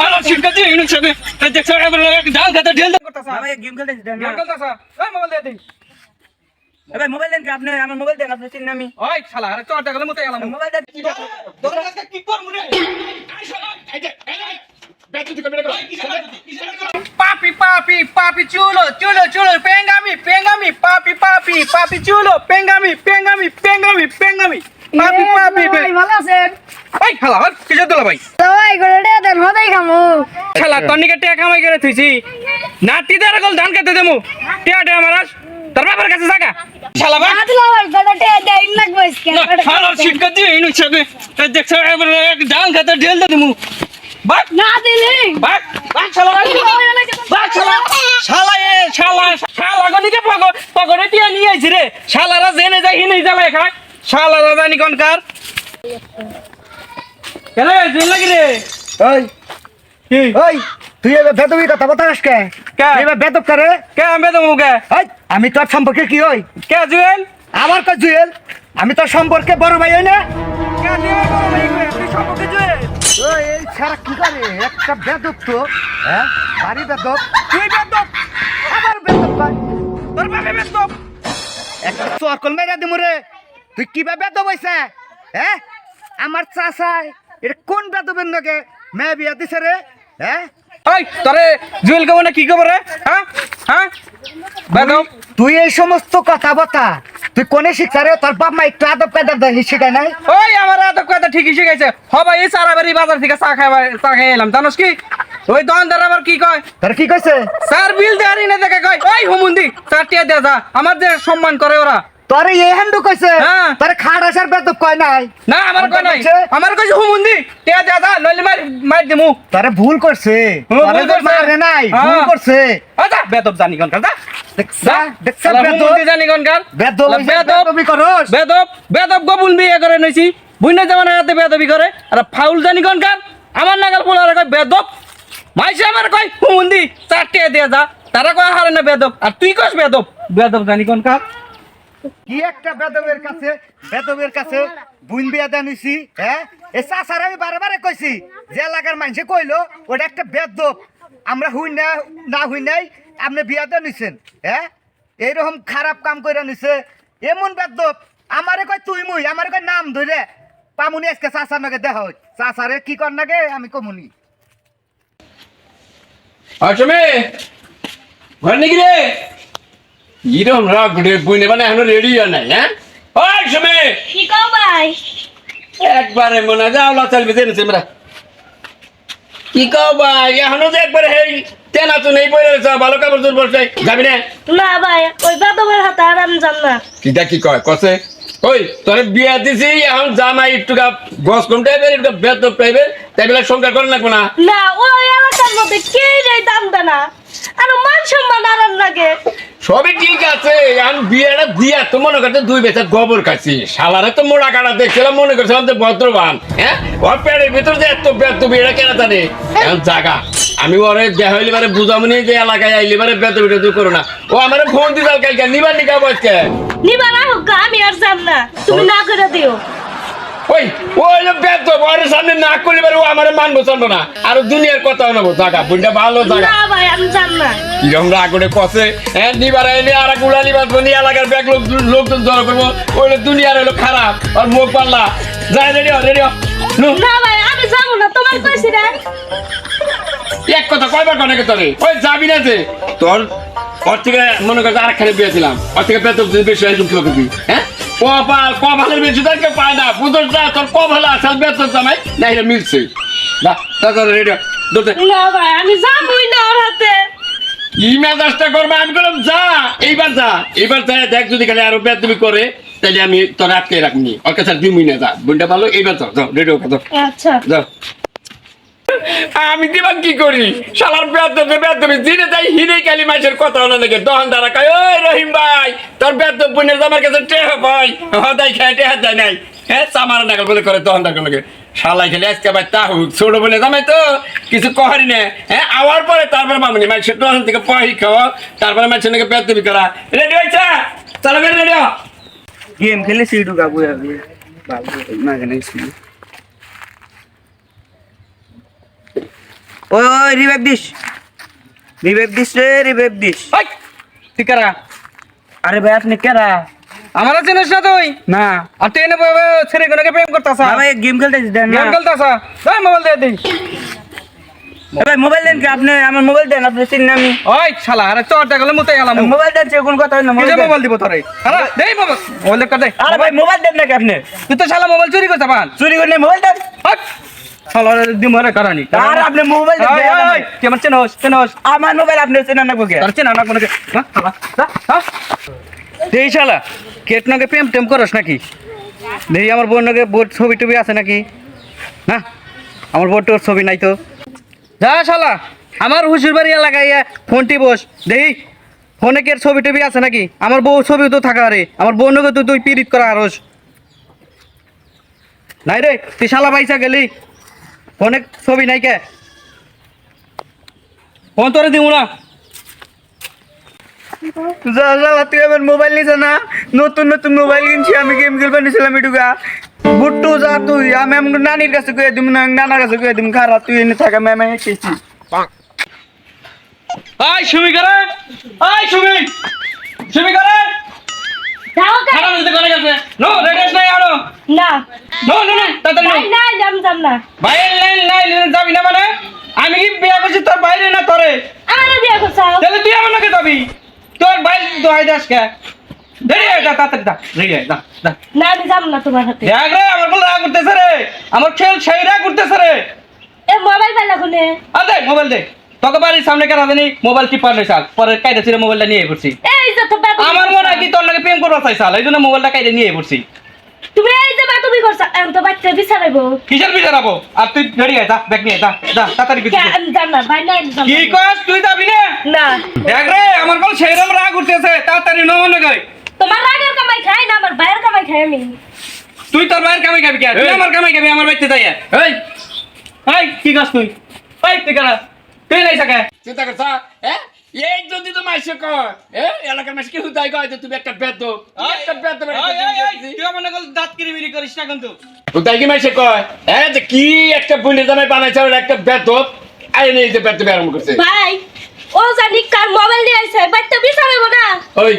ভালো শিক্ষা দিয়ে সাথে দেখছ এবার জাল খাতে ঢেল করতেছা। ভাই গেম খেলতে গেম খেলতেছা ওই মোবাইল দিয়ে দিই। ভাই মোবাইল দেন আপনি আমার মোবাইল দেন আপনি চিনেন আমি। ওই শালা আরে তোর টাকা মতো গেলাম মোবাইল দেন। তোর কাছে কি করব রে? আই শালা এই যে এই যে দিকে বেরে পাপি পাপি পাপি চুলো চুলো চুলো পেঙ্গামি পেঙ্গামি পাপি পাপি পাপি চুলো পেঙ্গামি পেঙ্গামি পেঙ্গামি পেঙ্গামি। পাপি পাপি ভালো আছেন? শালা আর কিসের দলা ভাই? সবাই করে দেন হদাই খামু। শালা তনিকে টিয়া কামাই করে থুইছি। নাতি দের গল ধান খেতে দেমু। টিয়া টিয়া মারাস তোর বাবার কাছে জাগা শালা ভাই। আদলা ভাই গড়াটে দেন লাগবে স্ক্যান ভালো শিক্ষা দিয়ে ইনু সাথে দেখছ এবার ধান খেতে ঢেল দে দেমু। বাক না দিলে। বাক বাক শালা বাক বাক শালা শালা এ শালা শালা গনিকে পগ পগরে টিয়া নিয়ে আইছি রে। শালারা জেনে যাই হিনে জ্বালায় খায়। শালারা জানি কোনকার কেন জেন লাগি রে? ওই কি? ওই তুই এবার বেদবি কথা বলতাস কে? কে? এবার বেদব করে কে? মুখে ওই আমি তোর সম্পর্কে কি হই? কে জুয়েল? আমার কাছে জুয়েল। আমি তোর সম্পর্কে বড় ভাই হই না? কে দিয়ে বড় ভাই কই? তুই সম্পর্কে জুয়েল? ওই এই ছাড়া কি করে একটা বেদব তো হ্যাঁ? বাড়ি বেদব। তুই বেদব? আবার বেদব ভাই। তোর বাপে বেদব? একটা চরকল মেরা দিমু রে। তুই কীভাবে বেদব হইছে? হ্যাঁ? আমার এটা কোন নগে মেয়ে বিয়া দিছে রে? হ্যাঁ? ওই তোরে জুয়েল কে মনে কি খবর রে? হ্যাঁ? হ্যাঁ? তুই এই সমস্ত কথা বতা তুই কোনে শিক্ষা রে? তোর বাপ মা একটু আদব কায়দা শিখায় নাই? ওই আমার আদব কথা ঠিকই শিখাইছে। হবা এই সারাবাড়ি বাজার থেকে চা খাই চা খাই এলাম। জানোস কি? ওই দোকানদার আবার কি কয়? তোর কি কইছে? স্যার বিল দেয়ারি না দেখে কয় ওই হুমুন্দি চার টিয়া দেয়া যা। আমার যে সম্মান করে ওরা। তোর এই হ্যান্ডু কইছে হ্যাঁ। তোর খাট আসার বেদব কয় নাই। না আমার কয় নাই? আমার কইছে হুমুন্দি দেয়া যা নইলে মার মার দিমু। তোরে ভুল করছে। তোরে ভুল মারে নাই ভুল হ্যাঁ। করছে আচ্ছা বেদব জানি কোনকার যা। দেখছা দেখছা বেদব। জানি বেদব শালা হইছে, বেদব। বেদবি করস। বেদব বেদব গবুল বিয়ে করে নইছি। বুইনা জামানা হাতে বেদবি করে। আর ফাউল জানি কোনকার আমার নাগাল পোলারে কয় বেদব? মাইছে আমার কয় হুমুন্দি চারটে দিয়ে যা। তারা কয় হারে না বেদব। আর তুই কস বেদব? বেদব জানি কোনকার কি একটা বেদবের কাছে বেদবের কাছে বুইন বিয়া দানিছি হ্যাঁ? এ চাচার আমি বারে বারে কইছি, যে এলাকার মানুষে কইলো, ওটা একটা বেদব। আমরা হুই না না হুই নাই, আপনি বিয়া দানিছেন হ্যাঁ? এইরকম খারাপ কাম কইরা নিছে, এমন বেদব। আমারে কয় তুই মুই, আমারে কয় নাম ধরে পামুনি আজকে চাচার নাগে দেখা হয় চাচারে কি কর নাগে, আমি কমুনি অসমে ঘর নাকি রে? ইরম রাগ রে বুঝনে মানে এখনও রেডি হয় নাই হ্যাঁ? ওই সমে! কি কও ভাই? একবারে মনে যাও লাচাল বেঁচে নিছে আমরা কি কও ভাই এখনও যে একবারে হেই তেনা তো নেই পড়ে রয়েছে ভালো কাপড় চোর বসে যাবি না? না ভাই ওই বাদবের হাতে আর আমি জান না। কিটা কি কয় কসে ওই তোরে বিয়া দিছি এখন জামাই একটু গস কম টাইপের একটু বেত টাইপের তাইবেলা সংখ্যা করে লাগবো না। না ওই এলাকার মধ্যে কে নেই দাম দেনা। আর মান সম্মান লাগে। সবই ঠিক আছে এখন বিয়েটা দিয়া তো মনে করছে দুই বেচার গোবর তো মোড়া কাটা দেখছিলাম মনে করছিলাম যে ভদ্রবান হ্যাঁ? ওর পেটের ভিতর যে এত বেত বিয়েটা কেনা জানে? এখন জাগা আমি ওরে দেহ হইলে বারে বুঝামনি যে এলাকায় আইলে বারে বেত বিটা তুই করো না। ও আমার ফোন দিতাল কালকে নিবার নিকা বসকে নিবা না হোক আমি আর জান না। তুমি না করে দিও। ওই ওই বেত ওর সামনে না করলে ও আমার মানবো চন্দ না। আর দুনিয়ার কথা নেব জাগা বুঝটা ভালো জাগা। কিরম রাগ করে কষে হ্যাঁ নিবার এনে আর উড়া নিবার বনি এলাকার ব্যাগ লোক লোকজন জড়ো করব ওইলে দুনিয়ার হলো খারাপ আর মুখ পাল্লা। যায় রেডি রেডি না। ভাই আমি যাব না তোমার কইছি রে এক কথা কয়বার কনে তোরে? ওই যাবি না যে। তোর ওর থেকে মনে করছে আরেকখানে বিয়েছিলাম ওর থেকে বেতন বেশি হয়ে গেছিল হ্যাঁ? কপাল কপালের বেশি তোর পায় না। বুঝোস না তোর কপাল আসল বেতন জামাই। না এটা মিলছে। যা তাড়াতাড়ি রেডি দৌড়তে না ভাই আমি যাবই না ওর হাতে। কি মেজাজটা করবে? আমি বললাম যা এইবার যা। এইবার যা দেখ যদি খালি আরও করে তাহলে আমি তোর আটকে রাখনি ওর কাছে দুই মিনিট যা। বোনটা ভালো এইবার যাও যাও রেডিও যাও আচ্ছা। যাও আমি দিবান কি করি? শালার বেদ দেবে দিনে যাই হিরে কালি মাছের কথা হলো নাকি দহন দ্বারা কয় ওই রহিম ভাই, তোর বেদ দেব বোনের আমার কাছে টেহ ভাই হদাই খায়, টেহ যায় নাই। হ্যাঁ চামার নাগাল বলে করে দহন দার লাগে শালাই খেলে আজকে ভাই তা হুক, ছোট বলে জামাই তো, কিছু কহারি না। হ্যাঁ আওয়ার পরে তারপরে মামনি মাছের দহন থেকে পহি খাওয়া তারপরে মাছের নাকি বেদ দেবি করা। রেডি হয়েছে? চলো বের রেডি। গেম খেলে কাবু হবে না কেন ওই ওই রিভাইভ দিস। রিভাইভ দিস রে রিভাইভ দিস। ওই তুই কারা? আরে ভাই আপনি কেরা? আমার চিনিস না তুই? না। আর তুই এনে ছেড়ে কোনকে প্রেম করতাস না ভাই গেম খেলতেছি দেন না। গেম খেলতাস তাই মোবাইল দিয়ে দিই এ ভাই মোবাইল দেন কি? আপনি আমার মোবাইল দেন আপনি চিনি আমি। ওই শালা আরে চর দেখালে মুতে গেলাম। মোবাইল দেন কোন কথা না কিসে মোবাইল মোবাইল দিব তোরে? দেই মোবাইল মোবাইল কাটে আরে ভাই মোবাইল দেন নাকি আপনি? তুই তো শালা মোবাইল চুরি করতে পান চুরি করে মোবাইল দেন। দিমরে কারানি। আর আপনি মোবাইল তুই আমার মোবাইল আপনি না চেনা না হ্যাঁ দেই শালা প্রেম টেম করস নাকি? দেই আমার বোর ছবি টবি আছে নাকি? না? আমার বোর তোর ছবি নাই তো। যা শালা আমার হুশুর বাড়ি এলাকায় ফোনটি বস। দেই ফোনে কে ছবি টবি আছে নাকি? আমার বউ ছবি তো থাকা রে আমার বোন তুই পিরিত করা আরস নাই রে তুই শালা পাইসা গেলি? ফোনে ছবি নাই কে? ফোন তোরে দিব না। যা যা তুই আমার মোবাইল নিছ না। নতুন নতুন মোবাইল কিনছি আমি গেম খেলবার নিছিলাম এটুকা বুট্টু যা তুই আমি আমার নানির কাছে কয়ে দিম না নানার কাছে কয়ে দিম খারাপ তুই এনে থাকা ম্যামে এসেছি আই সুমি করে? আই সুমি! সুমি করে? যাও কা খারাপ হতে করে গেছে? নো রেডেস নাই আনো না। নো নো নো তাড়াতাড়ি নো। নাই নাই যাম যাম না। বাইরে লাইন লাইন যাবি না মানে? আমি কি বিয়া করছি তোর বাইরে না তোরে? আমার বিয়ে করছাও তাহলে তুই আমার নাকি যাবি? তোর বাইরে দাস কে? দেরি হয় যা তাড়াতাড়ি দা রেডি হয় দা দা না আমি যাম না তোমার সাথে দেখ রে আমার বল রাগ করতেছে রে। আমার খেল সেই রাগ করতেছে রে। এ মোবাইল পাইলা কোনে আর দে মোবাইল দে তোকে বাড়ির সামনে কেন জানি মোবাইল টিপার নেই সাল। পরে কাইতে ছিল মোবাইলটা নিয়ে পড়ছি এই আমার মনে হয় কি তোর নাকি প্রেম করবা চাই সাল এই জন্য মোবাইলটা কাইতে নিয়ে পড়ছি। তুমি এই যে বাতুবি করছ এখন তো বাচ্চা বিচারাইবো কিসের বিচারাবো আর তুই রেডি আয় যা ব্যাগ নিয়ে যা যা তাড়াতাড়ি কে, পিছিয়ে আমি যাম না ভাই যাম কি কস তুই যাবি না? না। দেখ রে আমার বল সেইরকম রাগ উঠতেছে তাড়াতাড়ি ন মনে কই তোমার রাগের কামাই খাই না আমার ভাইয়ের কামাই খাই আমি। তুই তোর ভাইয়ের কামাই খাবি কে? তুই। আমার কামাই খাবি আমার বাড়িতে যাই এই। এই কি কস তুই? এই তুই কারা? তুই নাই সাকে চিন্তা করছ হ্যাঁ? এই যদি তো মাইসে কয় হ্যাঁ এলাকার মাইসে কেউ কয় তুমি একটা বেদ একটা বেদ তুই আমার নকল দাঁত কিরিমিরি করিস না কিন্তু। তাই কি মাইসে কয়? হ্যাঁ যে কি একটা জামাই বানাইছে ওর একটা বেদ আই নেই যে বেদ আরম্ভ করছে। ভাই ও জানি কার মোবাইল নিয়ে আইছে বাচ্চা বিচারাইবো না। ওই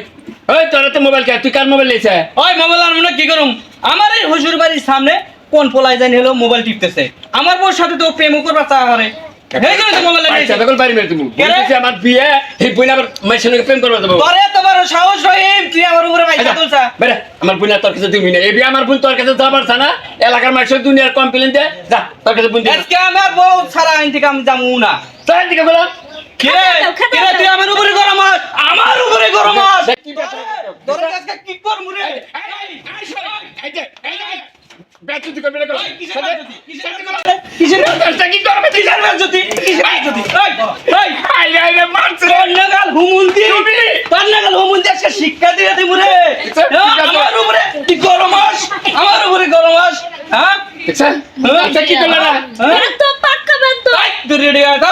ওই তোরা তো মোবাইল কে তুই কার মোবাইল লিয়েছে ওই মোবাইল আর মনে কি করুম? আমার এই হুজুর বাড়ির সামনে কোন পোলাই জানি হলো মোবাইল টিপতেছে। আমার বউর সাথে তো প্রেম করবা চা করে। আচ্ছা আমার বিয়ে এই বোন আবার মাইসের সঙ্গে প্রেম করবে তোমার সাহস রহিম তুই আমার উপরে বাইসা তুলছা। বেরে আমার বোন তোর কাছে তুমি না এই আমার বোন তোর কাছে যাবার না এলাকার মাইসের দুনিয়ার কমপ্লেন দে। যা তোর কাছে বোন আজকে আমার বউ ছাড়া আইন থেকে আমি যাব না। তাই দিকে আমার উপরে গরম আমার উপরে গরম আস দেখ কি ব্যাপার তোর আজকে কি করব রে কিসের কিসের কি করবে কিসের বেজ্জতি কিসের বেজ্জতি এই এই তোর নাগাল হুমুন্দি তোর নাগাল হুমুন্দি আজকে শিক্ষা দিয়ে দিমু রে আচ্ছা, ঠিক আছে। আমার উপরে কি গরম আস আমার উপরে গরম আস হ্যাঁ আচ্ছা কি করলে না হ্যাঁ? এত পাক্কা এই, তুই রেডি আয় তো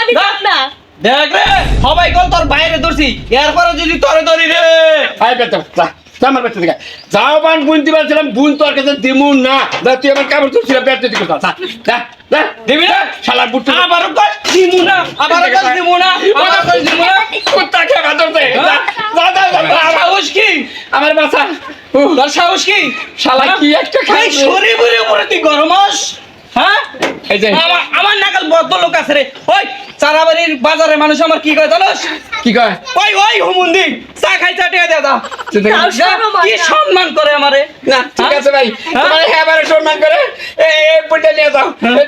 আমি না দেখ রে সবাই কল তোর বাইরে ধরছি। এরপরে যদি তোরে ধরি রে। যা যা আমার বেটা দিকে যাও বান বুন দিবার বুন তোর কাছে দিমু না। তুই আমার কাপড় দিকে যা যা যা দিবি শালা বুট দিমু দিমু দিমু কুত্তা যা। সাহস কি? আমার বাসা তোর সাহস কি? শালা কি একটা খাই শরীরের উপরে তুই গরম আস। হ্যাঁ? এই যে। আমার নাকাল বদ্ধ লোক আছে রে। ওই চারাবাড়ির বাজারে মানুষ আমার কি কয় জানোস? কি কয়? ওই ওই হুমুন্দি চা খাই চা টিয়া হয় কি সম্মান করে আমারে? না। ঠিক হ্যাঁ? আছে ভাই হ্যাঁ? তোমার হ্যাঁ এবারে সম্মান করে এই নিয়ে যাও। এই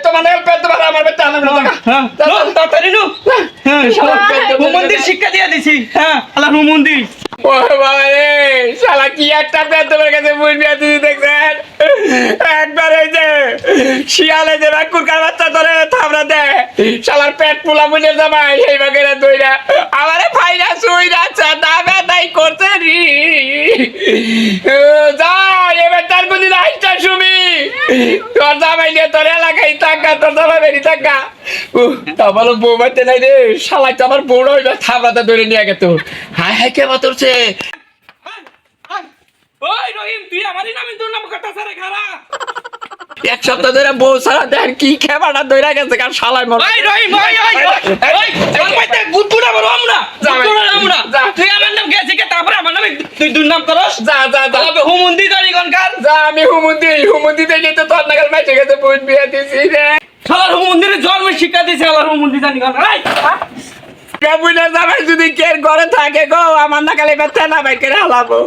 তোমার আমার আনন্দ হ্যাঁ তাড়াতাড়ি নো। হ্যাঁ হুমন্দির শিক্ষা দিয়ে দিছি। হ্যাঁ আল্লাহ হুমন্দি। ও বাবা রে শালা কি একটা পেট তোমার কাছে বুন বিয়া দিদি দেখছেন একবার এই যে শিয়ালে যে কুরকার বাচ্চা ধরে থামড়া দে। শালার পেট পোলা বুনে জামাই, এই বাগেরা দইরা। আমারে ফাইনা সুইরা চাঁদা বেদাই করছে রি। যা এবার তার কোনদিন আইসটা শুমি তোর জামাই নিয়ে তোর এলাকায় থাকা, তোর জামাই বেরি থাকা। আমার বউ বাড়িতে নাই রে? শালাই তো আমার হইল থামড়াতে ধরে নিয়ে গেত হায় হায় কে বাতরছে ওই রহিম, তুই আমারই নামে তোর নাম সারে খারা। এক সপ্তাহ ধরে বউ সারা দেন কি খেবাটা ধরে গেছে কার শালায় মর। ওই রহিম ওই ওই ওই পাইতে বুদ্ধুরা বড় আমরা বুদ্ধুরা আমরা। যা। তুই আমার নাম গেছি কে তারপরে আমার নামে তুই দুর্নাম করস? যা যা যা। তবে হুমুন্দি করি গনকার যা আমি হুমুন্দি হুমুন্দি থেকে তো তোর নাগাল মাইছে গেছে বোন বিয়ে দিছি রে। শালার হুমুন্দিরে জন্মে শিক্ষা দিছে শালার হুমুন্দি জানি গন এই কাবুলের জামাই যদি কে ঘরে থাকে গো আমার নাগালে ব্যথা না বাইক করে হালাবো।